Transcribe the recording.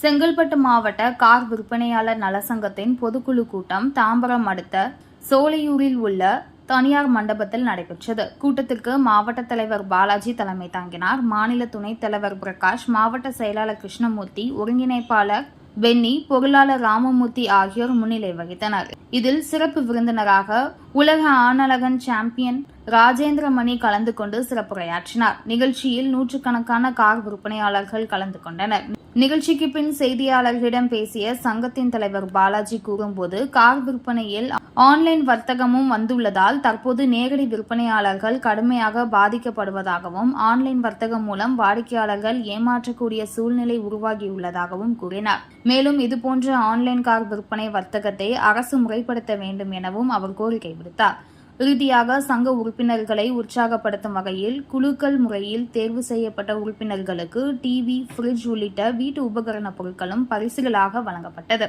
செங்கல்பட்டு மாவட்ட கார் விற்பனையாளர் நலசங்கத்தின் பொதுக்குழு கூட்டம் தாம்பரம் அடுத்த சோலையூரில் உள்ள தனியார் மண்டபத்தில் நடைபெற்றது. கூட்டத்திற்கு மாவட்ட தலைவர் பாலாஜி தலைமை தாங்கினார். மாநில துணைத் தலைவர் பிரகாஷ் மாவட்ட செயலாளர் கிருஷ்ணமூர்த்தி ஒருங்கிணைப்பாளர் பென்னி பொருளாளர் ராமமூர்த்தி ஆகியோர் முன்னிலை வகித்தனர். இதில் சிறப்பு விருந்தினராக உலக ஆணழகன் சாம்பியன் ராஜேந்திரமணி கலந்து கொண்டு சிறப்புரையாற்றினார். நிகழ்ச்சியில் நூற்றுக்கணக்கான கார் விற்பனையாளர்கள் கலந்து கொண்டனர். நிகழ்ச்சிக்கு பின் செய்தியாளர்களிடம் பேசிய சங்கத்தின் தலைவர் பாலாஜி கூறும்போது கார் விற்பனையில் ஆன்லைன் வர்த்தகமும் வந்துள்ளதால் தற்போது நேரடி விற்பனையாளர்கள் கடுமையாக பாதிக்கப்படுவதாகவும் ஆன்லைன் வர்த்தகம் மூலம் வாடிக்கையாளர்கள் ஏமாற்றக்கூடிய சூழ்நிலை உருவாகியுள்ளதாகவும் கூறினார். மேலும் இதுபோன்ற ஆன்லைன் கார் விற்பனை வர்த்தகத்தை அரசு முறைப்படுத்த வேண்டும் எனவும் அவர் கோரிக்கை விடுத்தார். இறுதியாக சங்க உறுப்பினர்களை உற்சாகப்படுத்தும் வகையில் குழுக்கள் முறையில் தேர்வு செய்யப்பட்ட உறுப்பினர்களுக்கு டிவி ஃப்ரிட்ஜ் உள்ளிட்ட வீட்டு உபகரண பொருட்களும் பரிசுகளாக வழங்கப்பட்டது.